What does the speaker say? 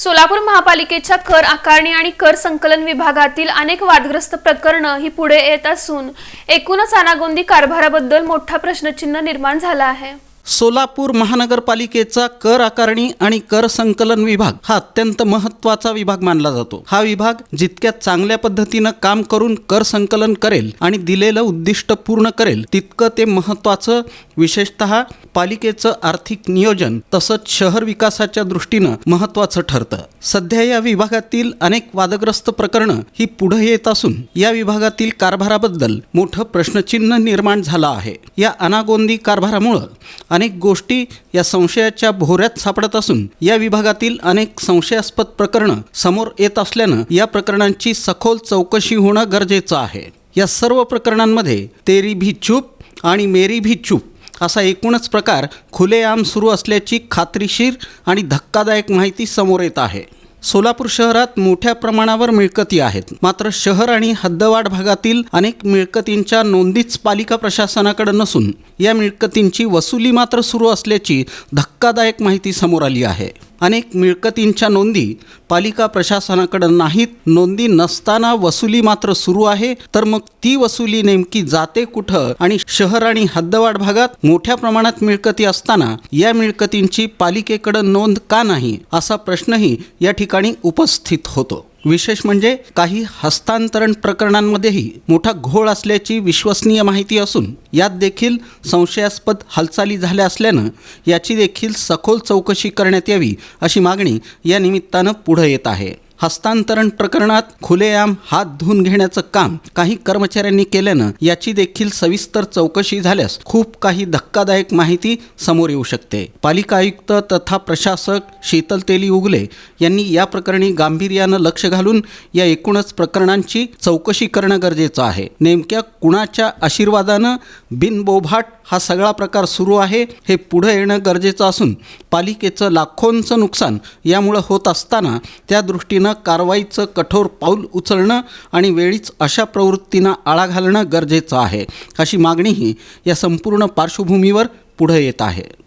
सोलापूर महापालिकेच्या कर आकारणी आणि कर संकलन विभागातील अनेक वादग्रस्त प्रकरणं ही पुढे येत असून एकूणच अनागोंदी कारभाराबद्दल मोठा प्रश्नचिन्ह निर्माण झाला आहे. सोलापूर महानगरपालिकेचा कर आकारणी आणि कर संकलन विभाग हा अत्यंत महत्त्वाचा विभाग मानला जातो. हा विभाग जितक्या चांगल्या पद्धतीनं काम करून कर संकलन करेल आणि दिलेलं उद्दिष्ट पूर्ण करेल तितकं ते महत्त्वाचं विशेषतः पालिकेचं आर्थिक नियोजन तसंच शहर विकासाच्या दृष्टीनं महत्त्वाचं ठरतं. सध्या या विभागातील अनेक वादग्रस्त प्रकरणं ही पुढे येत असून या विभागातील कारभाराबद्दल मोठं प्रश्नचिन्ह निर्माण झालं आहे. या अनागोंदी कारभारामुळं अनेक गोष्टी या संशयाच्या भोऱ्यात सापडत असून या विभागातील अनेक संशयास्पद प्रकरणं समोर येत असल्यानं या प्रकरणांची सखोल चौकशी होणं गरजेचं आहे. या सर्व प्रकरणांमध्ये तेरी भी चूप आणि मेरी भी चूप असा एकूणच प्रकार खुलेआम सुरू असल्याची खात्रीशीर आणि धक्कादायक माहिती समोर येत आहे. सोलापूर शहरात मोठ्या प्रमाणावर मिळकती आहेत. मात्र शहर आणि हद्दवाढ भागातील अनेक मिळकतींच्या नोंदीच पालिका प्रशासनाकडे नसून या मिळकतींची वसुली मात्र सुरू असल्याची धक्कादायक माहिती समोर आली आहे. अनेक मिळकतींच्या नोंदी. पालिका प्रशासनाकडे नाहीत नोंदी नसताना वसुली मात्र सुरू आहे. तर मग ती वसुली नेमकी जाते कुठं? आणि शहर आणि हद्दवाढ भागात मोठ्या प्रमाणात मिळकती असताना या मिळकतींची पालिकेकडे नोंद का नाही? असा प्रश्नही या ठिकाणी उपस्थित होतो. विशेष म्हणजे काही हस्तांतरण प्रकरणांमध्येही मोठा घोळ असल्याची विश्वसनीय माहिती असून यात देखील संशयास्पद हालचाली झाल्या असल्यानं याची देखील सखोल चौकशी करण्यात यावी अशी मागणी या निमित्तानं पुढं येत आहे. हस्तांतरण प्रकरणात खुलेआम हात धुवून घेण्याचं काम काही कर्मचाऱ्यांनी केल्यानं याची देखील सविस्तर चौकशी झाल्यास खूप काही धक्कादायक माहिती समोर येऊ शकते. पालिका आयुक्त तथा प्रशासक शीतल तेली उगले यांनी या प्रकरणी गांभीर्यानं लक्ष घालून या एकूणच प्रकरणांची चौकशी करणं गरजेचं आहे. नेमक्या कुणाच्या आशीर्वादानं बिनबोभाट हा सगळा प्रकार सुरू आहे हे पुढे येणं गरजेचं असून पालिकेचं लाखोंचं नुकसान यामुळं होत असताना त्या दृष्टीनं कारवाईचं कठोर पाऊल उचलणं आणि वेळीच अशा प्रवृत्तींना आळा घालणं गरजेचं आहे अशी मागणीही या संपूर्ण पार्श्वभूमीवर पुढे येत आहे.